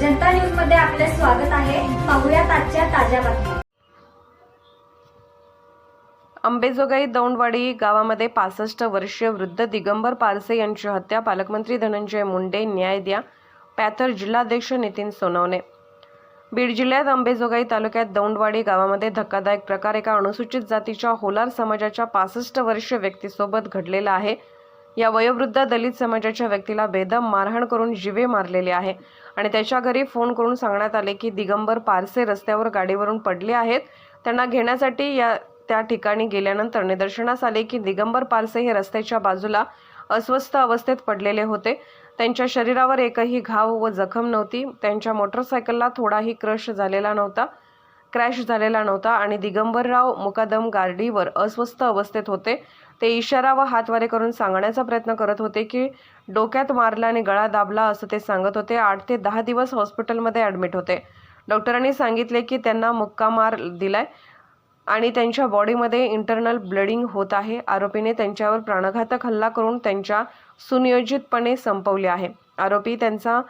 जनता न्यूजमध्ये आपले स्वागत आहे. पाहुयात आजच्या ताज्या बातम्या. अंबेजोगाई दौंडवाडी गावामध्ये पासष्ट वर्षीय वृद्ध दिगंबर पारसे यांची हत्या पालकमंत्री धनंजय मुंडे न्याय द्या. पॅथर जिल्हाध्यक्ष नितीन सोनवणे. बीड जिल्ह्यात अंबेजोगाई तालुक्यात दौंडवाडी गावामध्ये धक्कादायक प्रकार एका अनुसूचित जातीच्या होलार समाजाच्या पासष्ट वर्षीय व्यक्तीसोबत घडलेला आहे. या वयोवृद्ध दलित समाजाच्या व्यक्तीला बेदम मारहाण करून जिवे मारलेले आहे. आणि त्याच्या घरी फोन करून सांगण्यात आले की दिगंबर पारसे रस्त्यावर गाडीवरून पडले आहेत. त्यांना घेण्यासाठी या त्या ठिकाणी गेल्यानंतर निदर्शनास आले की दिगंबर पारसे हे रस्त्याच्या बाजूला अस्वस्थ अवस्थेत पडलेले होते. त्यांच्या शरीरावर एकही घाव व जखम नव्हती. त्यांच्या मोटरसायकलला थोडाही क्रश झालेला नव्हता. क्रॅश झालेला नव्हता आणि दिगंबरराव मुकादम गाडीवर अस्वस्थ अवस्थेत होते. ते इशारा व हातवारे करून सांगण्याचा प्रयत्न करत होते की डोक्यात मारला आणि गळा दाबला असं ते सांगत होते. आठ ते दहा दिवस हॉस्पिटलमध्ये ॲडमिट होते. डॉक्टरांनी सांगितले की त्यांना मुक्का मार दिलाय आणि त्यांच्या बॉडीमध्ये इंटरनल ब्लडिंग होत आहे. आरोपीने त्यांच्यावर प्राणघातक हल्ला करून त्यांच्या सुनियोजितपणे संपवले आहे. आरोपी त्यांचा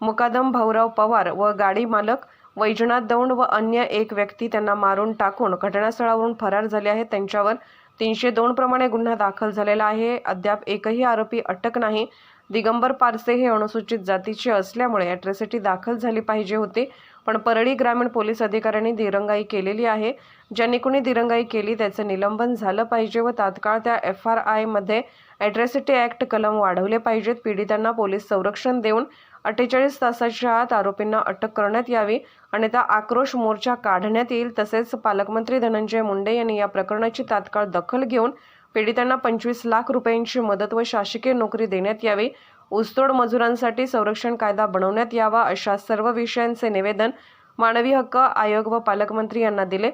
मुकादम भाऊराव पवार व गाडी मालक वैजनाथ दौंड व अन्य एक व्यक्ती त्यांना मारून टाकून घटनास्थळावरून फरार झाले आहेत. त्यांच्यावर तीनशे दोन प्रमाणे गुन्हा दाखल झालेला आहे. अद्याप एकही आरोपी अटक नाही. दिगंबर पारसे हे अनुसूचित जातीचे असल्यामुळे अॅट्रॉसिटी दाखल झाली पाहिजे होती. पण परळी ग्रामीण पोलीस अधिकाऱ्यांनी दिरंगाई केलेली आहे. ज्यांनी कुणी दिरंगाई केली त्याचं निलंबन झालं पाहिजे व तात्काळ त्या एफ आर आयमध्ये अॅट्रॉसिटी ॲक्ट कलम वाढवले पाहिजेत. पीडितांना पोलीस संरक्षण देऊन अठ्ठेचाळीस तासाच्या आत आरोपींना अटक करण्यात यावी आणि त्या आक्रोश मोर्चा काढण्यात येईल तसेच पालकमंत्री धनंजय मुंडे यांनी या प्रकरणाची तात्काळ दखल घेऊन पीडितांना पंचवीस लाख रुपयांची मदत व शासकीय नोकरी देण्यात यावी ऊसतोड मजुरांसाठी संरक्षण कायदा बनवण्यात यावा अशा सर्व विषयांचे निवेदन मानवी हक्क आयोग व पालकमंत्री यांना दिले.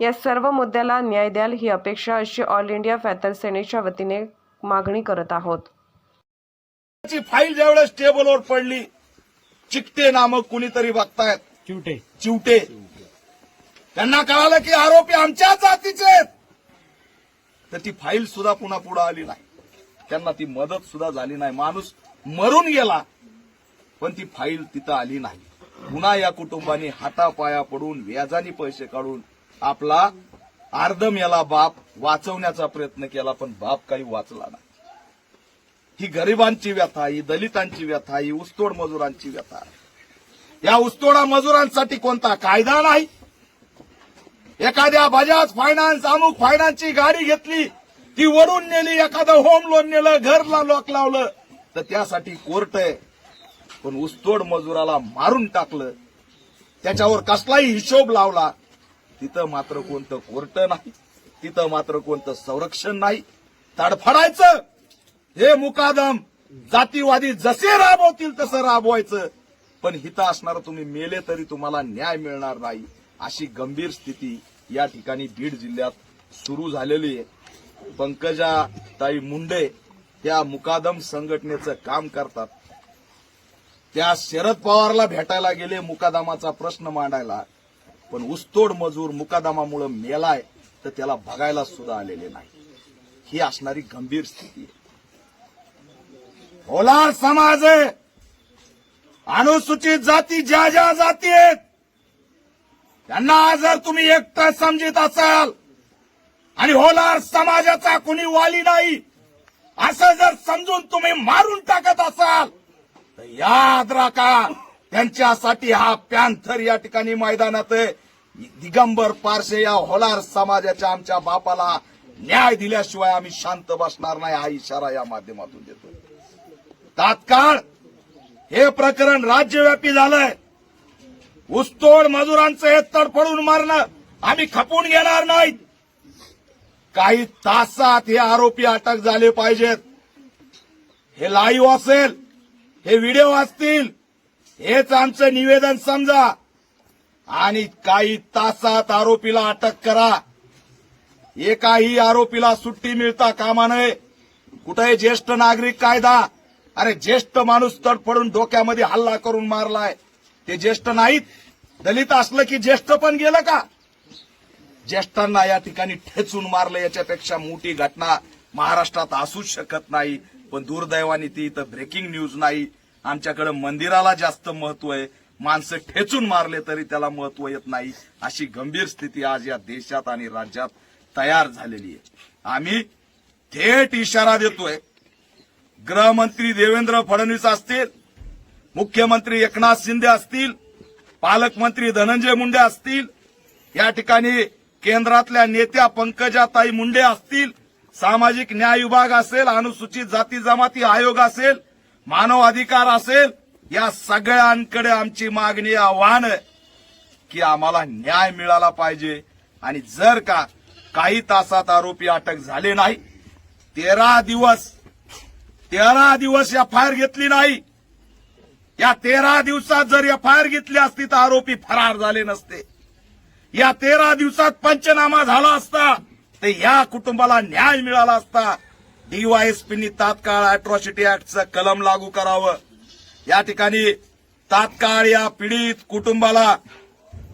या सर्व मुद्द्याला न्याय द्याल ही अपेक्षा अशी ऑल इंडिया फॅथर सेनेच्या वतीने मागणी करत आहोत. फाईल ज्यावेळेस टेबलवर पडली चिकटे नामक कुणीतरी बघतायत. चिवटे. चिवटे. त्यांना कळालं की आरोपी आमच्या जातीचे आहेत. तर ती फाईल सुद्धा पुन्हा पुढे आली नाही. त्यांना ती मदत सुद्धा झाली नाही. माणूस मरून गेला पण ती फाईल तिथं आली नाही. पुन्हा या कुटुंबाने हातापाया पडून व्याजाने पैसे काढून आपला अर्धम याला बाप वाचवण्याचा प्रयत्न केला पण बाप काही वाचला नाही. ही गरिबांची व्यथा ही दलितांची व्यथा ही ऊसतोड मजुरांची व्यथा. या ऊसतोडा मजुरांसाठी कोणता कायदा नाही? एखाद्या बजाज फायनान्स अमुक फायनान्सची गाडी घेतली ती वरून नेली एखादं होम लोन नेलं घरला लॉक लावलं तर त्यासाठी कोर्ट आहे. पण ऊसतोड मजुराला मारून टाकलं. त्याच्यावर कसलाही हिशोब लावला तिथं मात्र कोणतं कोर्ट नाही तिथं मात्र कोणतं संरक्षण नाही. तडफडायचं! हे मुकादम जातीवादी जसे राबवतील तसं राबवायचं. पण हिथं असणार तुम्ही मेले तरी तुम्हाला न्याय मिळणार नाही. अशी गंभीर स्थिती या ठिकाणी बीड जिल्ह्यात सुरू झालेली आहे. पंकजा ताई मुंडे त्या मुकादम संघटनेचं काम करतात. त्या शरद पवारला भेटायला गेले मुकादमाचा प्रश्न मांडायला. पण ऊसतोड मजूर मुकादमामुळे मेलाय तर त्याला बघायला सुद्धा आलेले नाही. ही असणारी गंभीर स्थिती आहे. होलार समाज आहे. अनुसूचित जाती ज्या ज्या जाती आहेत त्यांना जर तुम्ही एकटं समजित असाल आणि होलार समाजाचा कुणी वाली नाही असं जर समजून तुम्ही मारून टाकत असाल तर याद राखा त्यांच्यासाठी हा पॅन्थर या ठिकाणी मैदानात आहे. दिगंबर पारसे या होलार समाजाच्या आमच्या बापाला न्याय दिल्याशिवाय आम्ही शांत बसणार नाही हा इशारा या माध्यमातून देतो तात्काळ हे प्रकरण राज्यव्यापी झालंय. ऊसतोड मजुरांचं हे तडफडून मारणं आम्ही खपून घेणार नाहीत. काही तासात हे आरोपी अटक झाले पाहिजेत. हे लाईव्ह असेल हे व्हिडिओ असतील हेच आमचं निवेदन समजा. आणि काही तासात आरोपीला अटक करा. एकाही आरोपीला सुट्टी मिळता कामा नये. कुठे ज्येष्ठ नागरिक कायदा अरे ज्येष्ठ माणूस तडफडून डोक्यामध्ये हल्ला करून मारलाय. ते ज्येष्ठ नाहीत. दलित असलं की ज्येष्ठ पण गेलं का? ज्येष्ठांना या ठिकाणी ठेचून मारलं याच्यापेक्षा मोठी घटना महाराष्ट्रात असूच शकत नाही. पण दुर्दैवाने ती इथं ब्रेकिंग न्यूज नाही. आमच्याकडे मंदिराला जास्त महत्त्व आहे. माणसं ठेचून मारले तरी त्याला महत्त्व येत नाही. अशी गंभीर स्थिती आज या देशात आणि राज्यात तयार झालेली आहे. आम्ही थेट इशारा देतोय. गृहमंत्री देवेंद्र फडणवीस असतील मुख्यमंत्री एकनाथ शिंदे असतील पालकमंत्री धनंजय मुंडे असतील या ठिकाणी केंद्रातल्या नेत्या पंकजाताई मुंडे असतील सामाजिक न्याय विभाग असेल अनुसूचित जाती जमाती आयोग असेल मानव अधिकार असेल या सगळ्यांकडे आमची मागणी आव्हान आहे की आम्हाला न्याय मिळाला पाहिजे. आणि जर का काही तासात आरोपी अटक झाले नाही तेरा दिवस तेरा दिवस एफ आय आर घेतली नाही. या तेरा दिवसात जर एफ आय आर घेतली असती तर आरोपी फरार झाले नसते. या तेरा दिवसात पंचनामा झाला असता तर या कुटुंबाला न्याय मिळाला असता. डीवायएसपींनी तात्काळ अॅट्रॉसिटी ऍक्टचं कलम लागू करावं. या ठिकाणी तात्काळ या पीडित कुटुंबाला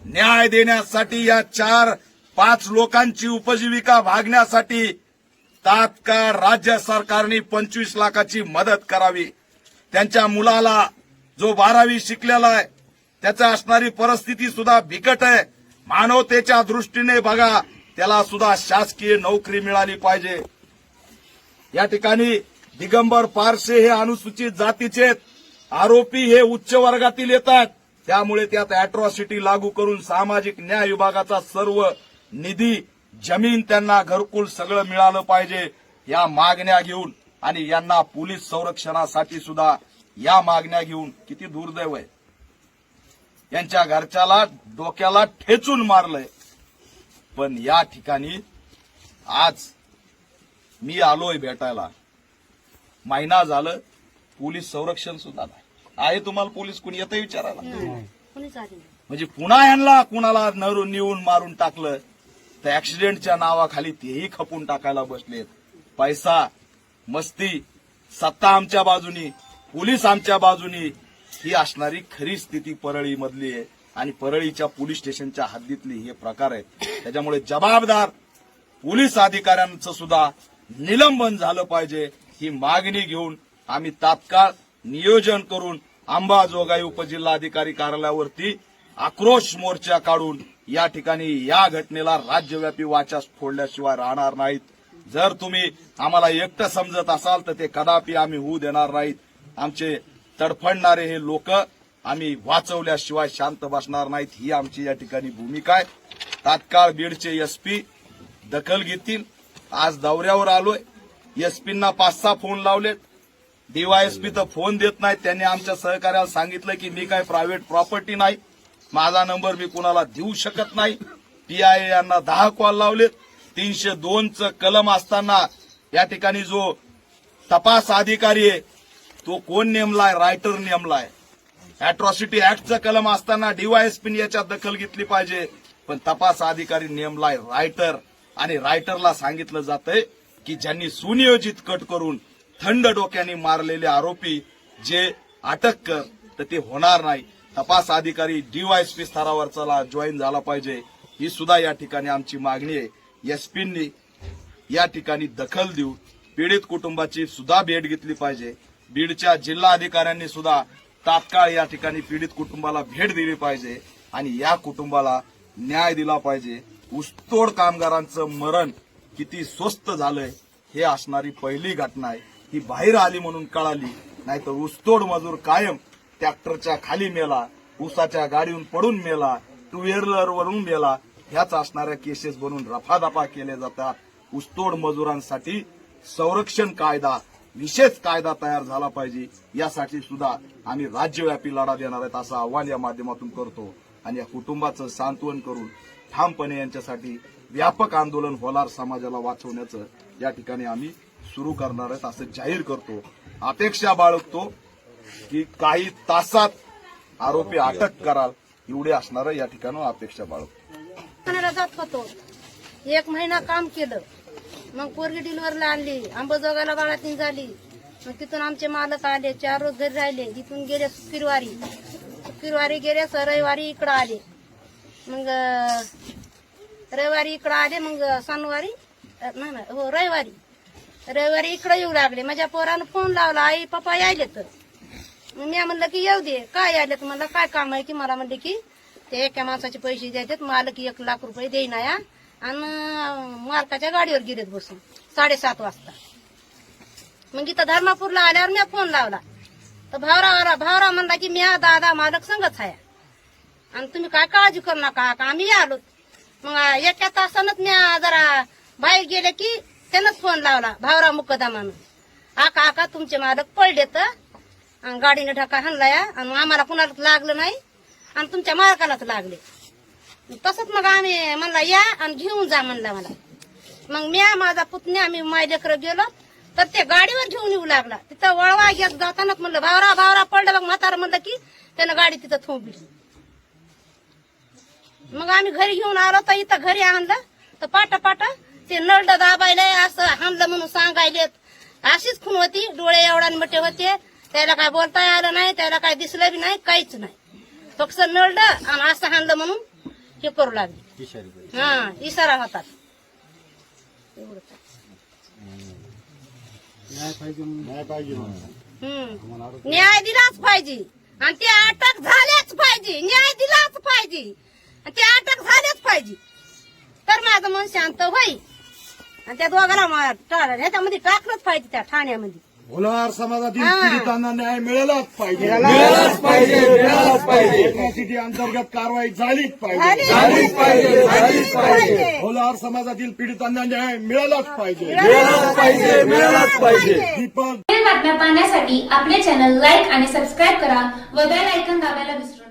न्याय देण्यासाठी या चार पाच लोकांची उपजीविका भागण्यासाठी तात्काळ राज्य सरकारने पंचवीस लाखाची मदत करावी. त्यांच्या मुलाला जो बारावी शिकलेला आहे त्याचा असणारी परिस्थिती सुद्धा बिकट आहे. मानवतेच्या दृष्टीने बघा त्याला सुद्धा शासकीय नोकरी मिळाली पाहिजे. या ठिकाणी दिगंबर पारसे हे अनुसूचित जातीचे आरोपी हे उच्च वर्गातील येतात त्यामुळे त्यात अॅट्रॉसिटी लागू करून सामाजिक न्याय विभागाचा सर्व निधी जमीन त्यांना घरकुल सगळं मिळालं पाहिजे या मागण्या घेऊन आणि यांना पोलीस संरक्षणासाठी सुद्धा या मागण्या घेऊन किती दुर्दैव आहे. यांच्या घरच्याला डोक्याला ठेचून मारलंय. पण या ठिकाणी आज मी आलोय भेटायला. महिना झालं पोलीस संरक्षण सुद्धा नाही. आहे तुम्हाला पोलीस कुणी? येतं विचारायला? कोणीच आली नाही. म्हणजे पुन्हा यांना कुणाला नरून निवून मारून टाकलं? तर ऍक्सिडेंटच्या नावाखाली तेही खपून टाकायला बसलेत. पैसा मस्ती सत्ता आमच्या बाजूनी पोलीस आमच्या बाजूनी ही असणारी खरी स्थिती परळी मधली आहे. आणि परळीच्या पोलीस स्टेशनच्या हद्दीतली हे प्रकार आहेत. त्याच्यामुळे जबाबदार पोलीस अधिकाऱ्यांचं सुद्धा निलंबन झालं पाहिजे. ही मागणी घेऊन आम्ही तात्काळ नियोजन करून अंबाजोगाई उपजिल्हाधिकारी कार्यालयावरती आक्रोश मोर्चा काढून या ठिकाणी या घटनेला राज्यव्यापी वाचा फोडल्याशिवाय राहणार नाहीत. जर तुम्ही आम्हाला एकटं समजत असाल तर ते कदापि आम्ही होऊ देणार नाहीत. आमचे तडफडणारे हे लोक आम्ही वाचवल्याशिवाय शांत बसणार नाहीत. ही आमची या ठिकाणी भूमिका आहे. तात्काळ बीडचे एसपी दखल घेतील. आज दौऱ्यावर आलोय. एसपींना पाच सहा फोन लावलेत. डीवायएसपी तर फोन देत नाहीत. त्यांनी आमच्या सहकार्याला सांगितलं की मी काय प्रायव्हेट प्रॉपर्टी नाही. माझा नंबर मी कुणाला देऊ शकत नाही. पीआयए यांना दहा कॉल लावलेत. तीनशे दोनचं कलम असताना या ठिकाणी जो तपास अधिकारी आहे तो कोण नेमलाय? रायटर नेमलाय. अॅट्रॉसिटी ऍक्टचं कलम असताना डीवायएसपीने याच्यात दखल घेतली पाहिजे. पण तपास अधिकारी नेमलाय रायटर आणि रायटरला सांगितलं जातंय की ज्यांनी सुनियोजित कट करून थंड डोक्याने मारलेले आरोपी जे अटक कर तर ते होणार नाही. तपास अधिकारी डीवायएसपी स्तरावरचा जॉईन झाला पाहिजे. ही सुद्धा या ठिकाणी आमची मागणी आहे. एसपींनी या ठिकाणी दखल देऊन पीडित कुटुंबाची सुद्धा भेट घेतली पाहिजे. बीडच्या जिल्हा अधिकाऱ्यांनी सुद्धा तात्काळ या ठिकाणी पीडित कुटुंबाला भेट दिली पाहिजे आणि या कुटुंबाला न्याय दिला पाहिजे. ऊसतोड कामगारांचं मरण किती स्वस्त झालंय हे असणारी पहिली घटना आहे. ही बाहेर आली म्हणून कळाली नाहीतर ऊसतोड मजूर कायम ट्रॅक्टरच्या खाली मेला ऊसाच्या गाडीहून पडून मेला टू व्हीलर वरून मेला. ह्याच असणाऱ्या केसेस बनून रफादफा केल्या जातात. ऊसतोड मजुरांसाठी संरक्षण कायदा विशेष कायदा तयार झाला पाहिजे. यासाठी सुद्धा आम्ही राज्यव्यापी लढा देणार आहेत असं आव्हान या माध्यमातून करतो. आणि या कुटुंबाचं सांत्वन करून ठामपणे यांच्यासाठी व्यापक आंदोलन होणार समाजाला वाचवण्याचं या ठिकाणी आम्ही सुरू करणार आहेत असं जाहीर करतो. अपेक्षा बाळगतो. की काही तासात आरोपी अटक कराल. एवढे असणार या ठिकाणी अपेक्षा बाळगतो जात होतो. एक महिना काम केलं. मग पोरगी डिलिव्हरला आणली. अंबाजोगाला बाळातीन झाली. मग तिथून आमचे मालक आले. चार रोज घरी राहिले. तिथून गेले शुक्रवारी. शुक्रवारी गेले रविवारी इकडं आले. मग रविवारी इकडं आले. मग शनिवारी नाही हो रविवारी. रविवारी इकडं येऊ लागले. माझ्या पोरानं फोन लावला. आई पप्पा यायले तर मी म्हणलं की येऊ दे. काय आले म्हणलं काय काम आहे की मला म्हणले की ते एका माणसाचे पैसे द्यायचे मालक एक लाख रुपये देईना या आणि मालकाच्या गाडीवर गिरेत बसून साडेसात वाजता. मग इथं धर्मापूरला आल्यावर मी फोन लावला. तर भावरा भावरा म्हणला की मी हा दादा मालक सांगत आहे आणि तुम्ही काय काळजी करू नका का आम्ही आलो मग एका तासानच मी जरा बाहेर गेले की त्यानंच फोन लावला भावरा मुकदमानं. आका आका तुमचे मालक पडले तर आणि गाडीने ढका हाणला या आणि आम्हाला कुणाला लागलं नाही आणि तुमच्या मालकालाच लागले. तसंच मग आम्ही म्हणला या आणि घेऊन जा म्हणला मला. मग मी माझा पुतण्या आम्ही मायलेकर गेलो. तर ते गाडीवर घेऊन येऊ लागला. तिथं वळवा घेत जातानाच म्हणलं भावरा भावरा पडलं बघ म्हातारा म्हणलं की त्यानं गाडी तिथं थांबली. मग आम्ही घरी घेऊन आलो तर इथं घरी आणलं. तर पाटा पाटा ते नळड दाबायला असं हाणलं म्हणून सांगायलेत. अशीच खून होती डोळे एवढा मोठे होते. त्याला काय बोलता आलं नाही त्याला काय दिसलं बी नाही काहीच नाही. फक्त नळड आणि असं हाणलं म्हणून हे करू लागले. हा इशारा होता एवढंच. हम्म. न्याय दिलाच पाहिजे. आणि ते अटक झाल्याच पाहिजे. न्याय दिलाच पाहिजे. आणि ते अटक झाल्याच पाहिजे. तर माझं मन शांत होईल. आणि त्या टा- ह्याच्यामध्ये टाकलंच पाहिजे त्या ठाण्यामध्ये. भोलार समाजातील. पीडितांना न्याय मिळालाच पाहिजे. मिळालाच पाहिजे मिळालाच पाहिजे. एट्रॉसिटी अंतर्गत कारवाई झालीच पाहिजे. झाली झालीच पाहिजे झालीच पाहिजे. भोलार समाजातील पीडितांना न्याय मिळालाच पाहिजे. मिळालाच पाहिजे मिळालाच पाहिजे. दीपक. बातम्या पाहण्यासाठी आपले चॅनल लाईक आणि सबस्क्राईब करा व बेल ऐकन दाबायला विसरू नका.